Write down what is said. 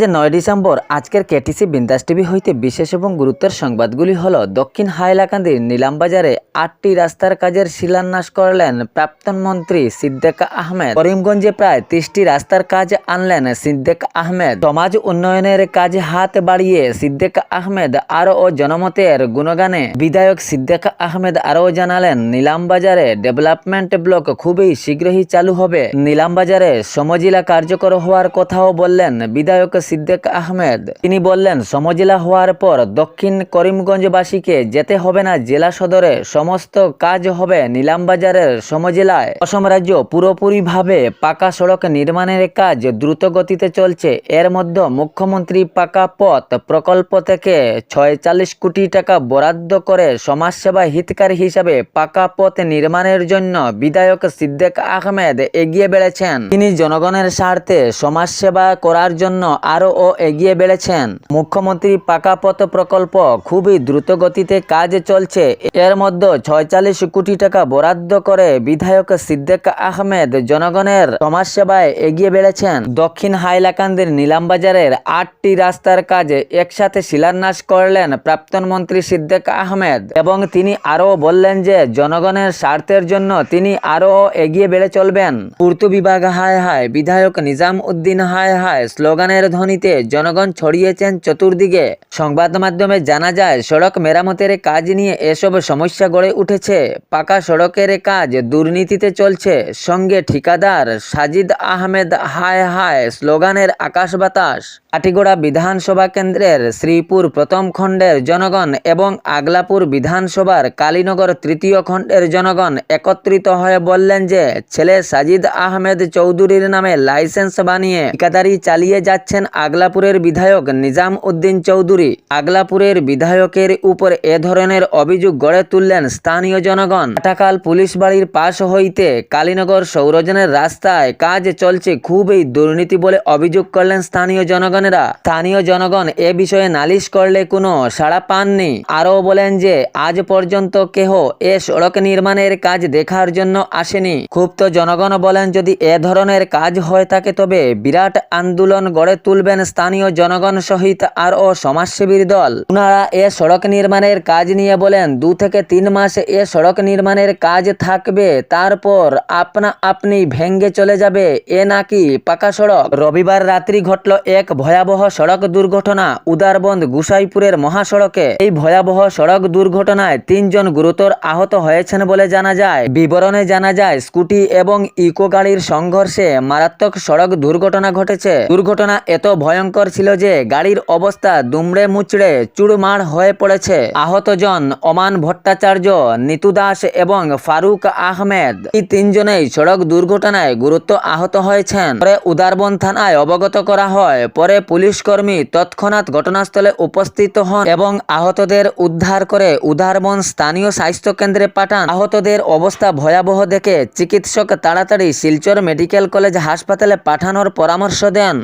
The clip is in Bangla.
যে নয় ডিসেম্বর আজকের কেটিসি বিন্দাস টিভি হইতে বিশেষ এবং গুরুত্বের সংবাদগুলি হল, দক্ষিণ হাইলাকান্দির নিলামবাজারে আটটি রাস্তার কাজের শিলান্যাস করলেন প্রাক্তন মন্ত্রী সিদ্দেক আহমেদ। করিমগঞ্জে প্রায় তিরিশটি রাস্তার কাজ আনলেন সিদ্দেক আহমেদ। সমাজ উন্নয়নের কাজে হাত বাড়িয়ে সিদ্দেক আহমেদ আরও ও জনমতের গুণগানে। বিধায়ক সিদ্দেক আহমেদ আরও জানালেন, নিলামবাজারে ডেভেলপমেন্ট ব্লক খুবই শীঘ্রই চালু হবে। নিলামবাজারে সমজিলা কার্যকর হওয়ার কথাও বললেন বিধায়ক সিদ্দেক আহমেদ। তিনি বললেন, সমজেলা হওয়ার পর দক্ষিণ করিমগঞ্জবাসীকে যেতে হবে না জেলা সদরে, সমস্ত কাজ হবে নিলামবাজারের সমজেলায়। অসম রাজ্য পুরোপুরিভাবে পাকা সড়ক নির্মাণের কাজ দ্রুত গতিতে চলছে। এর মধ্যে মুখ্যমন্ত্রী পাকা পথ প্রকল্প থেকে ছয়চাল্লিশ কোটি টাকা বরাদ্দ করে সমাজসেবা হিতকারী হিসাবে পাকা পথ নির্মাণের জন্য বিধায়ক সিদ্দেক আহমেদ এগিয়ে বেড়েছেন। তিনি জনগণের স্বার্থে সমাজসেবা করার জন্য আরও এগিয়ে বেড়েছেন। মুখ্যমন্ত্রী পাকাপথ প্রকল্প খুবই দ্রুত গতিতে কাজ চলছে। এর মধ্যে ছয়চাল্লিশ কোটি টাকা বরাদ্দ করে বিধায়ক সিদ্দেক আহমেদ জনগণের সমাজসেবায় এগিয়ে বেড়েছেন। দক্ষিণ হাইলাকান্দির নিলামবাজারের আটটি রাস্তার কাজে একসাথে শিলান্যাস করলেন প্রাক্তন মন্ত্রী সিদ্দেক আহমেদ এবং তিনি আরও বললেন যে, জনগণের স্বার্থের জন্য তিনি আরও এগিয়ে বেড়ে চলবেন। পূর্ত বিভাগ হায় হায়, বিধায়ক নিজাম উদ্দিন হায় হায়, স্লোগানের ধ্বনিতে জনগণ ছড়িয়েছেন চতুর্দিকে। সংবাদ মাধ্যমে জানা যায়, সড়ক মেরামতের কাজ নিয়ে এসব সমস্যা গড়ে উঠেছে। পাকা সড়কের কাজ দুর্নীতিতে চলছে। সঙ্গে ঠিকাদার সাজিদ আহমেদ, হায় হায়, স্লোগানের আকাশ বাতাস। কাটিগোড়া বিধানসভা কেন্দ্রের শ্রীপুর প্রথম খণ্ডের জনগণ এবং আগলাপুর বিধানসভার কালীনগর তৃতীয় খণ্ডের জনগণ একত্রিত হয়ে বললেন যে, ছেলে সাজিদ আহমেদ চৌধুরীর নামে লাইসেন্স বানিয়ে ঠিকাদারি চালিয়ে যাচ্ছেন আগলাপুরের বিধায়ক নিজাম উদ্দিন চৌধুরী আগলাপুরের বিধায়কের উপর এ ধরনের অভিযোগ গড়ে তুললেন স্থানীয় জনগণ। কাটাকাল পুলিশ বাড়ির পাশ হইতে কালীনগর সৌরজনের রাস্তায় কাজ চলছে খুবই দুর্নীতি বলে অভিযোগ করলেন স্থানীয় জনগণেরা। স্থানীয় জনগণ এ বিষয়ে নালিশ করলে কোনো সাড়া পাননি। আরও বলেন যে, আজ পর্যন্ত কেহ এ সড়ক নির্মাণের কাজ দেখার জন্য আসেনি। ক্ষুব্ধ জনগণ বলেন, যদি এ ধরনের কাজ হয়ে থাকে তবে বিরাট আন্দোলন গড়ে তুলবেন স্থানীয় জনগণ সহিত আর ও সমাজসেবীর দল। ওনারা এ সড়ক নির্মাণের কাজ নিয়ে বলেন, দু থেকে তিন মাস এ সড়ক নির্মাণের কাজ থাকবে, তারপর আপনা আপনি ভেঙ্গে চলে যাবে। এ নাকি পাকা সড়ক? রবিবার রাত্রি ঘটল এক ভয়াবহ সড়ক দুর্ঘটনা, উদারবন্দ গুসাইপুরের মহাসড়কে। এই ভয়াবহ সড়ক দুর্ঘটনায় তিনজন গুরুতর আহত হয়েছেন বলে জানা যায়। বিবরণে জানা যায়, স্কুটি এবং ইকো গাড়ির সংঘর্ষে মারাত্মক সড়ক দুর্ঘটনা ঘটেছে। দুর্ঘটনা এত ভয়ঙ্কর ছিল যে গাড়ির অবস্থা দুমড়ে মুচড়ে চুড়মার হয়ে পড়েছে। আহতজন ওমান ভট্টাচার্য, নিতু দাস এবং ফারুক আহমেদ এই তিনজনেই সড়ক দুর্ঘটনায় গুরুত্ব আহত হয়েছেন। পরে উদারবন থানায় অবগত করা হয়, পরে পুলিশ কর্মী তৎক্ষণাৎ ঘটনাস্থলে উপস্থিত হন এবং আহতদের উদ্ধার করে উদারবন স্থানীয় স্বাস্থ্য কেন্দ্রে পাঠান। আহতদের অবস্থা ভয়াবহ দেখে চিকিৎসক তাড়াতাড়ি শিলচর মেডিকেল কলেজ হাসপাতালে পাঠানোর পরামর্শ দেন।